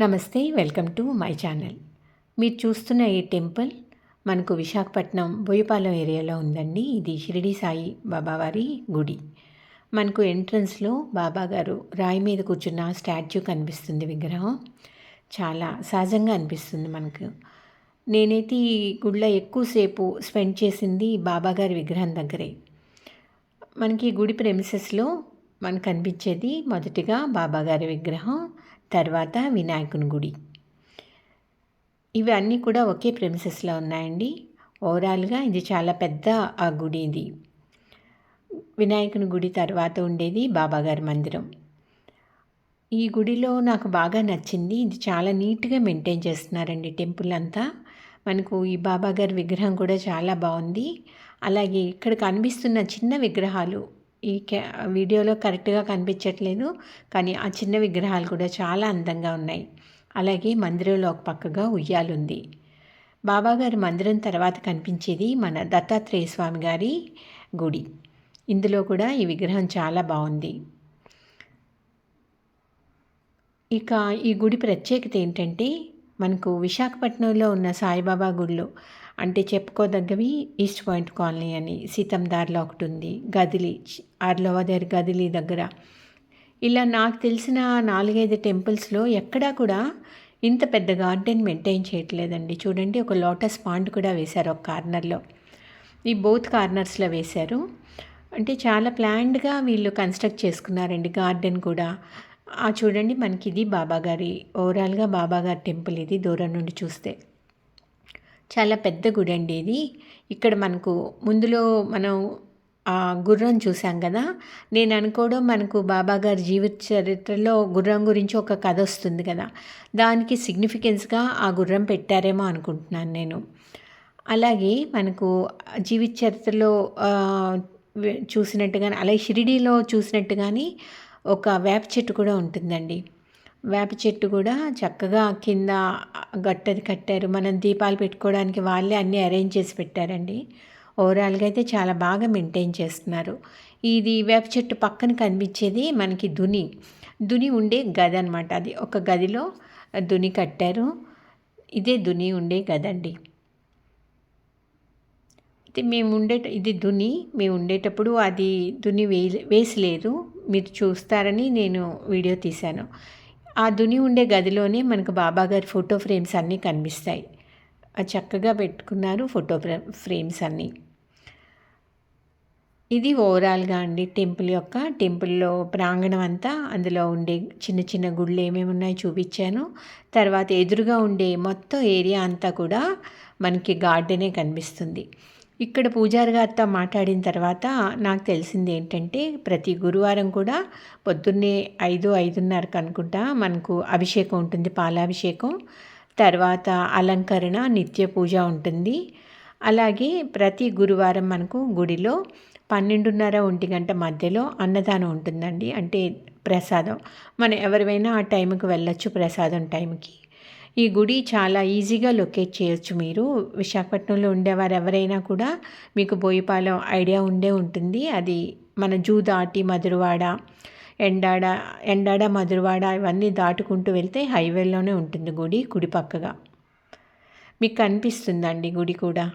నమస్తే welcome to my channel. మీరు చూస్తున్న ఈ టెంపుల్ మనకు విశాఖపట్నం బోయపాలెం ఏరియాలో ఉందండి. ఇది షిరిడి సాయి బాబావారి గుడి. మనకు ఎంట్రన్స్లో బాబా గారు రాయి మీద కూర్చున్న స్టాచ్యూ కనిపిస్తుంది విగ్రహం. చాలా సహజంగా అనిపిస్తుంది మనకు. నేనైతే ఈ గుడిలో ఎక్కువసేపు స్పెండ్ చేసింది బాబాగారి విగ్రహం దగ్గరే. మనకి గుడి ప్రెమిసెస్లో మనకు కనిపించేది మొదటిగా బాబాగారి విగ్రహం తర్వాత వినాయకుని గుడి. ఇవి అన్నీ కూడా ఒకే ప్రెమిసెస్లో ఉన్నాయండి. ఓవరాల్గా ఇది చాలా పెద్ద ఆ గుడి ఇది. వినాయకుని గుడి తర్వాత ఉండేది బాబాగారి మందిరం. ఈ గుడిలో నాకు బాగా నచ్చింది. ఇది చాలా నీట్గా మెయింటైన్ చేస్తున్నారండి టెంపుల్ అంతా. మనకు ఈ బాబాగారి విగ్రహం కూడా చాలా బాగుంది. అలాగే ఇక్కడ కనిపిస్తున్న చిన్న విగ్రహాలు ఈ క్యా వీడియోలో కరెక్ట్గా కనిపించట్లేదు కానీ ఆ చిన్న విగ్రహాలు కూడా చాలా అందంగా ఉన్నాయి. అలాగే మందిరంలో ఒక పక్కగా ఉయ్యాలుంది బాబాగారి మందిరం తర్వాత కనిపించేది మన దత్తాత్రేయ స్వామి గారి గుడి. ఇందులో కూడా ఈ విగ్రహం చాలా బాగుంది. ఇక ఈ గుడి ప్రత్యేకత ఏంటంటే మనకు విశాఖపట్నంలో ఉన్న సాయిబాబా గుళ్ళు అంటే చెప్పుకోదగ్గవి ఈస్ట్ పాయింట్ కాలనీ అని సీతం దారిలో ఒకటి ఉంది గదిలి ఆర్లవదర్ గదిలి దగ్గర. ఇలా నాకు తెలిసిన నాలుగైదు టెంపుల్స్లో ఎక్కడా కూడా ఇంత పెద్ద గార్డెన్ మెయింటైన్ చేయట్లేదండి. చూడండి ఒక లోటస్ పాండ్ కూడా వేశారు ఒక కార్నర్లో. ఈ బోత్ కార్నర్స్లో వేశారు. అంటే చాలా ప్లాన్డ్గా వీళ్ళు కన్స్ట్రక్ట్ చేసుకున్నారండి గార్డెన్ కూడా. చూడండి మనకి ఇది బాబాగారి ఓవరాల్గా బాబాగారి టెంపుల్ ఇది దూరం నుండి చూస్తే. చాలా పెద్ద గుడి అండి ఇది. ఇక్కడ మనకు ముందులో మనం ఆ గుర్రం చూసాం కదా. నేను అనుకోవడం మనకు బాబాగారి జీవిత చరిత్రలో గుర్రం గురించి ఒక కథ వస్తుంది కదా. దానికి సిగ్నిఫికెన్స్గా ఆ గుర్రం పెట్టారేమో అనుకుంటున్నాను నేను. అలాగే మనకు జీవిత చరిత్రలో చూసినట్టుగానే అలాగే షిరిడీలో చూసినట్టుగానే ఒక వేప చెట్టు కూడా ఉంటుందండి. వేప చెట్టు కూడా చక్కగా కింద గట్టది కట్టారు. మనం దీపాలు పెట్టుకోవడానికి వాళ్ళే అన్నీ అరేంజ్ చేసి పెట్టారండి. ఓవరాల్గా అయితే చాలా బాగా మెయింటైన్ చేస్తున్నారు. ఇది వేప చెట్టు పక్కన కనిపించేది మనకి దుని. దుని ఉండే గది అనమాట అది. ఒక గదిలో దుని కట్టారు. ఇదే దుని ఉండే గదండి. అయితే మేము ఉండే ఇది దుని. మేము ఉండేటప్పుడు అది దుని వేసి వేసలేదు. మీరు చూస్తారని నేను వీడియో తీశాను. ఆ దుని ఉండే గదిలోనే మనకు బాబాగారి ఫోటో ఫ్రేమ్స్ అన్నీ కనిపిస్తాయి. చక్కగా పెట్టుకున్నారు ఫోటో ఫ్రేమ్స్ అన్నీ. ఇది ఓవరాల్గా అండి టెంపుల్ యొక్క టెంపుల్లో ప్రాంగణం అంతా అందులో ఉండే చిన్న చిన్న గుళ్ళు ఏమేమి ఉన్నాయో చూపించాను. తర్వాత ఎదురుగా ఉండే మొత్తం ఏరియా అంతా కూడా మనకి గార్డెనే కనిపిస్తుంది. ఇక్కడ పూజారి గారితో మాట్లాడిన తర్వాత నాకు తెలిసింది ఏంటంటే ప్రతి గురువారం కూడా పొద్దున్నే ఐదు ఐదున్నరకు అనుకుంటా మనకు అభిషేకం ఉంటుంది పాలాభిషేకం. తర్వాత అలంకరణ నిత్య పూజ ఉంటుంది. అలాగే ప్రతి గురువారం మనకు గుడిలో పన్నెండున్నర ఒంటి గంట మధ్యలో అన్నదానం ఉంటుందండి. అంటే ప్రసాదం. మనం ఎవరివైనా ఆ టైంకి వెళ్ళొచ్చు ప్రసాదం టైంకి ఈ గుడి చాలా ఈజీగా లొకేట్ చేయొచ్చు మీరు. విశాఖపట్నంలో ఉండేవారు ఎవరైనా కూడా మీకు బోయిపాలెం ఐడియా ఉండే ఉంటుంది. అది మన జూ దాటి మధురవాడ ఎండాడ ఎండాడ మధురవాడ ఇవన్నీ దాటుకుంటూ వెళ్తే హైవేలోనే ఉంటుంది గుడి కుడి పక్కగా. మీకు కనిపిస్తుందండి గుడి కూడా?